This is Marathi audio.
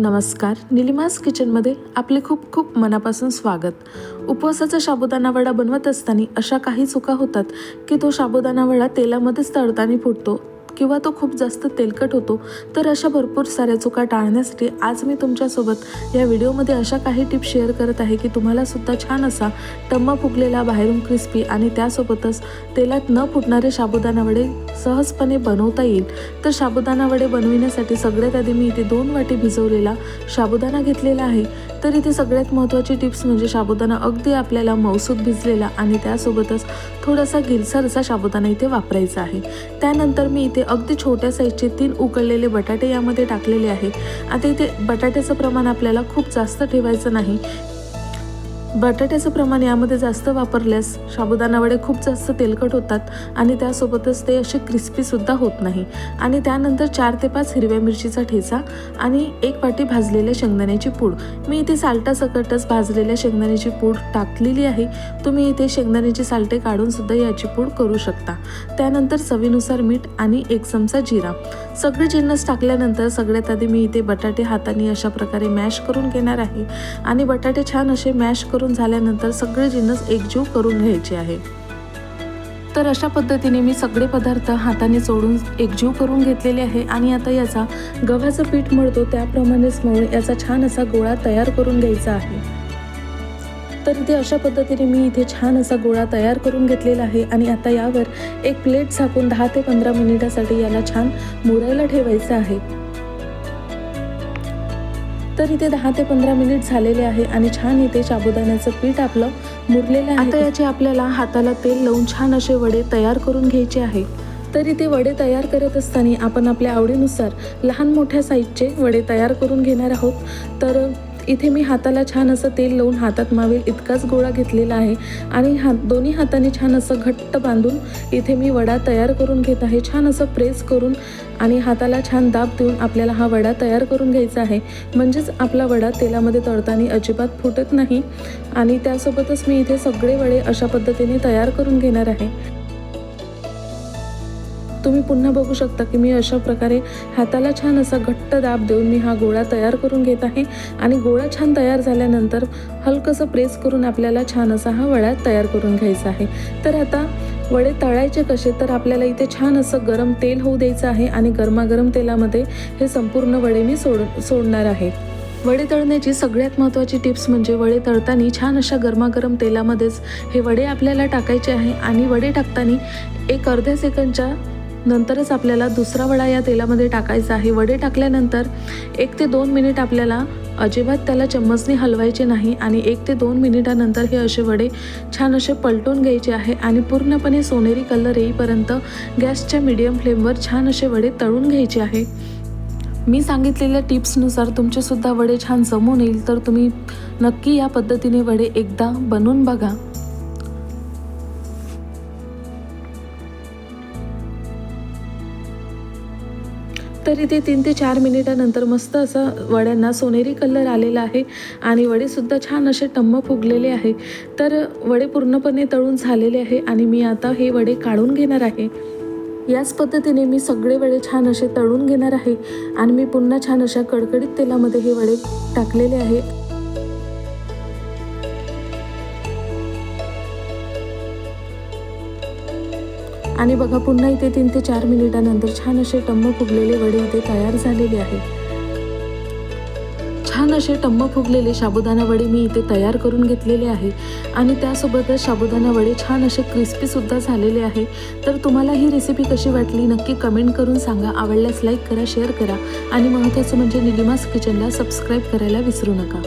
नमस्कार. निलिमास किचनमध्ये आपले खूप खूप मनापासून स्वागत. उपवासाचा साबुदाणा वडा बनवत असताना अशा काही चुका होतात की तो साबुदाणा वडा तेलामध्येच तळताना फुटतो किंवा तो खूप जास्त तेलकट होतो तर अशा भरपूर साऱ्या चुका टाळण्यासाठी आज मी तुमच्यासोबत या व्हिडिओमध्ये अशा काही टिप्स शेअर करत आहे की तुम्हाला सुद्धा छान असा टम्मा फुगलेला बाहेरून क्रिस्पी आणि त्यासोबतच तेलात न फुटणारे साबुदाणा वडे सहजपणे बनवता येईल. तर साबुदाणा वडे बनविण्यासाठी सगळ्यात आधी मी इथे दोन वाटी भिजवलेला साबुदाणा घेतलेला आहे. तर इथे सगळ्यात महत्त्वाची टिप्स म्हणजे साबुदाणा अगदी आपल्याला मौसूद भिजलेला आणि त्यासोबतच थोडासा गिलसर असा साबुदाणा इथे वापरायचा आहे. त्यानंतर मी इथे अगदी छोट्या साईजचे तीन उकळलेले बटाटे यामध्ये टाकलेले आहे. आता इथे बटाट्याचं प्रमाण आपल्याला खूप जास्त ठेवायचं नाही. बटाट्याचं प्रमाण यामध्ये जास्त वापरल्यास साबुदाणा वडे खूप जास्त तेलकट होतात आणि त्यासोबतच ते असे क्रिस्पीसुद्धा होत नाही. आणि त्यानंतर चार ते पाच हिरव्या मिरचीचा ठेचा आणि एक वाटी भाजलेल्या शेंगदाण्याची पूड. मी इथे साल्टासकटच भाजलेल्या शेंगदाण्याची पूड टाकलेली आहे. तुम्ही इथे शेंगदाण्याची सालटे काढूनसुद्धा याची पूड करू शकता. त्यानंतर चवीनुसार मीठ आणि एक चमचा जिरा. सगळे जिन्नस टाकल्यानंतर सगळ्यात आधी मी इथे बटाटे हाताने अशा प्रकारे मॅश करून घेणार आहे. आणि बटाटे छान असे मॅश करून करून झाल्यानंतर सगळे जिन्नस एकजीव करून घ्यायचे आहे. तर अशा पद्धतीने मी सगळे पदार्थ हाताने चोडून एकजीव करून घेतलेले आहे आणि आता याचा गव्हाचं पीठ मळतो त्याप्रमाणेच मळून याचा छान असा गोळा तयार करून घ्यायचा आहे. तर इथे अशा पद्धतीने मी इथे छान असा गोळा तयार करून घेतलेला आहे आणि आता यावर एक प्लेट झाकून दहा ते पंधरा मिनिटासाठी याला छान मुरायला ठेवायचं आहे. तर इथे दहा ते पंधरा मिनिट झालेले आहे आणि छान इथे साबुदाण्याचं पीठ आपलं मुरलेलं आहे. आता याचे आपल्याला हाताला तेल लावून छान असे वडे तयार करून घ्यायचे आहे. तर इथे वडे तयार करत असताना आपण आपल्या आवडीनुसार लहान मोठ्या साईजचे वडे तयार करून घेणार आहोत. तर इथे मी हाताला छान असं तेल लावून हातात मावेल इतकाच गोळा घेतलेला आहे. आणि हात दोन्ही हाताने छान असं घट्ट बांधून इथे मी वडा तयार करून घेत आहे. छान असं प्रेस करून आणि हाताला छान दाब देऊन आपल्याला हा वडा तयार करून घ्यायचा आहे. म्हणजेच आपला वडा तेलामध्ये तळताना अजिबात फुटत नाही. आणि त्यासोबतच मी इथे सगळे वडे अशा पद्धतीने तयार करून घेणार आहे. तुम्ही पुन्हा बघू शकता की मी अशा प्रकारे हाताला छान असा घट्ट दाब देऊन मी हा गोळा तयार करून घेत आहे. आणि गोळा छान तयार झाल्यानंतर हलकंसं प्रेस करून आपल्याला छान असा हा वडा तयार करून घ्यायचा आहे. तर आता वडे तळायचे कसे तर आपल्याला इथे छान असं गरम तेल होऊ द्यायचं आहे आणि गरमागरम तेलामध्ये हे संपूर्ण वडे मी सोड सोडणार आहे. वडे तळण्याची सगळ्यात महत्त्वाची टिप्स म्हणजे वडे तळताना छान अशा गरमागरम तेलामध्येच हे वडे आपल्याला टाकायचे आहे आणि वडे टाकताना एक अर्ध्या सेकंडच्या नंतरच आपल्याला दुसरा वडा या तेलामध्ये टाकायचा आहे. वडे टाकल्यानंतर एक ते दोन मिनिट आपल्याला अजिबात त्याला चम्मचने हलवायचे नाही आणि एक ते दोन मिनिटानंतर हे असे वडे छान असे पलटून घ्यायचे आहे आणि पूर्णपणे सोनेरी कलर येईपर्यंत गॅसच्या मीडियम फ्लेमवर छान असे वडे तळून घ्यायचे आहे. मी सांगितलेल्या टिप्सनुसार तुमचेसुद्धा वडे छान जमून येईल तर तुम्ही नक्की या पद्धतीने वडे एकदा बनवून बघा. तर इथे तीन ते चार मिनिटानंतर मस्त असं वड्यांना सोनेरी कलर आलेला आहे आणि वडेसुद्धा छान असे टम्म फुगलेले आहे. तर वडे पूर्णपणे तळून झालेले आहे आणि मी आता हे वडे काढून घेणार आहे. याच पद्धतीने मी सगळे वडे छान असे तळून घेणार आहे आणि मी पुन्हा छान अशा कडकडीत तेलामध्ये हे वडे टाकलेले आहे आणि बघा पुन्हा इथे तीन ते चार मिनिटानंतर छान असे टम्म फुगलेले वडे इथे तयार झालेले आहेत. छान असे टम्म फुगलेले साबुदाणा वडे मी इथे तयार करून घेतलेले आहे. आणि त्यासोबतच साबुदाणा वडे छान असे क्रिस्पीसुद्धा झालेले आहे. तर तुम्हाला ही रेसिपी कशी वाटली नक्की कमेंट करून सांगा. आवडल्यास लाईक करा शेअर करा. आणि महत्त्वाचं म्हणजे निलिमास किचनला सबस्क्राईब करायला विसरू नका.